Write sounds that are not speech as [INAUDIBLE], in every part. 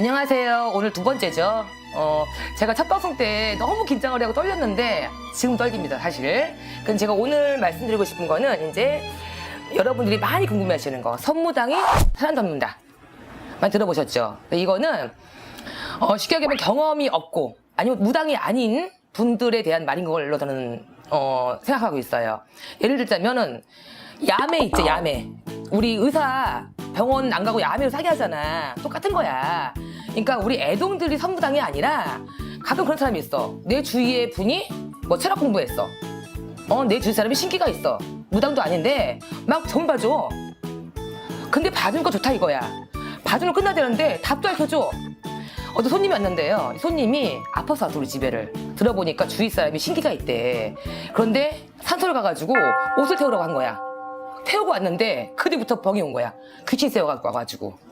안녕하세요. 오늘 두 번째죠. 어, 제가 첫 방송 때 너무 긴장을 하고 떨렸는데 지금 떨립니다, 사실. 그럼 제가 오늘 말씀드리고 싶은 거는 이제 여러분들이 많이 궁금해 하시는 거. 선무당이 사람 잡는다. 많이 들어보셨죠? 이거는 어, 쉽게 얘기하면 경험이 없고 아니면 무당이 아닌 분들에 대한 말인 걸로 저는 어, 생각하고 있어요. 예를 들자면은 야매 있죠, 야매. 우리 의사 병원 안 가고 야매로 사기 하잖아. 똑같은 거야. 그러니까 우리 애동들이 선무당이 아니라 가끔 그런 사람이 있어. 내 주위에 분이 뭐 철학 공부했어. 어, 내 주위 사람이 신기가 있어. 무당도 아닌데 막점 봐줘. 근데 봐주니까 좋다 이거야. 봐주면 끝나야 되는데 답도 알려줘. 어떤 손님이 왔는데요. 손님이 아파서 왔어 우리 집에를. 들어보니까 주위 사람이 신기가 있대. 그런데 산소를 가가지고 옷을 태우라고 한 거야. 태우고 왔는데 그뒤부터 병이 온 거야. 귀신 세워갖고 와가지고.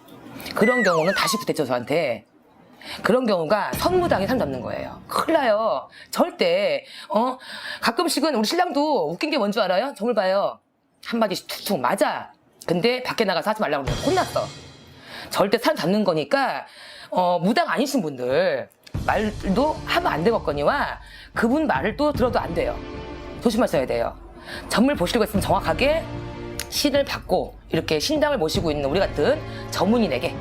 그런 경우는 다시 부대죠 저한테. 그런 경우가 선무당에 산 잡는 거예요. 큰일 나요. 절대 어 가끔씩은 우리 신랑도 웃긴 게 뭔 줄 알아요? 점을 봐요. 한마디씩 툭툭 맞아. 근데 밖에 나가서 하지 말라고 그러면 혼났어. 절대 사람 잡는 거니까 어, 무당 아니신 분들 말도 하면 안 되겠거니와 그분 말을 또 들어도 안 돼요. 조심하셔야 돼요. 점을 보시려고 했으면 정확하게 신을 받고 이렇게 신당을 모시고 있는 우리 같은 전문인에게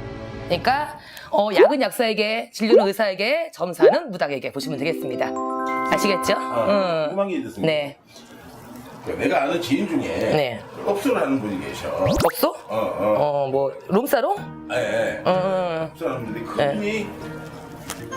그러니까 어, 약은 약사에게 진료는 의사에게 점사는 무당에게 보시면 되겠습니다. 아시겠죠? 아, 응. 궁금한 게 있었습니다. 네. 내가 아는 지인 중에 네. 업소를 하는 분이 계셔. 없어? 어, 어. 어, 뭐 룸사롱? 예, 예. 응. 업소를 하는 분인데 네. 그분이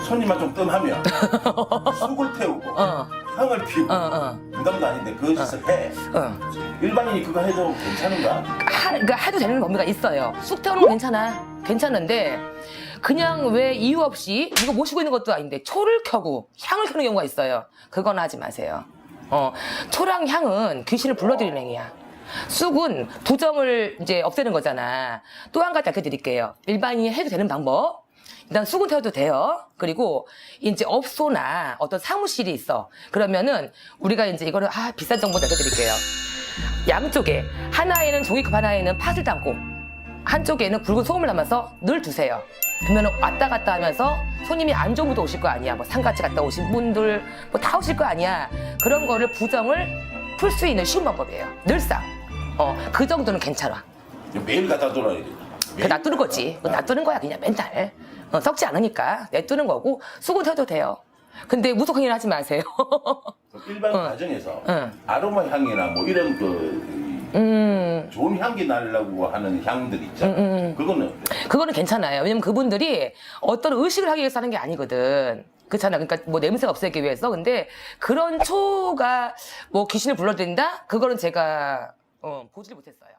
손님만 좀 뜸하면 [LAUGHS] 쑥을 태우고 어. 향을 피우고 어, 어. 부담도 아닌데 그 짓을 해. 어. 일반인이 그거 해도 괜찮은가? 하, 그러니까 해도 되는 범위가 있어요. 쑥 태우는 건 괜찮아. 괜찮은데 그냥 왜 이유 없이 이거 모시고 있는 것도 아닌데 초를 켜고 향을 켜는 경우가 있어요. 그건 하지 마세요. 어, 초랑 향은 귀신을 불러들이는 행위야. 쑥은 부정을 이제 없애는 거잖아. 또 한 가지 알려드릴게요. 일반인이 해도 되는 방법. 일단 쑥은 태워도 돼요. 그리고 이제 업소나 어떤 사무실이 있어. 그러면은 우리가 이제 이거를 아 비싼 정보 알려드릴게요. 양쪽에 하나에는 종이컵 하나에는 팥을 담고 한쪽에는 굵은 소금을 담아서 늘 두세요. 그러면 왔다 갔다 하면서 손님이 안 좋은 분도 오실 거 아니야. 뭐 상같이 갔다 오신 분들 뭐 다 오실 거 아니야. 그런 거를 부정을 풀 수 있는 쉬운 방법이에요. 늘상. 어, 그 정도는 괜찮아. 매일 갖다 둬라 이래. 그 놔두는 거지. 그거 놔두는 거야 그냥 맨날. 어, 썩지 않으니까 냅두는 거고 수건 태워도 돼요. 근데 무속 행위를 하지 마세요. 일반 어. 가정에서 응. 아로마 향이나 뭐 이런 그 음. 좋은 향기 나려고 하는 향들 있잖아. 음, 그거는 어때? 그거는 괜찮아요. 왜냐면 그분들이 어떤 의식을 하기 위해서 하는 게 아니거든. 그렇잖아. 그러니까 뭐 냄새가 없애기 위해서. 근데 그런 초가 뭐 귀신을 불러들인다? 그거는 제가 어, 보지를 못했어요.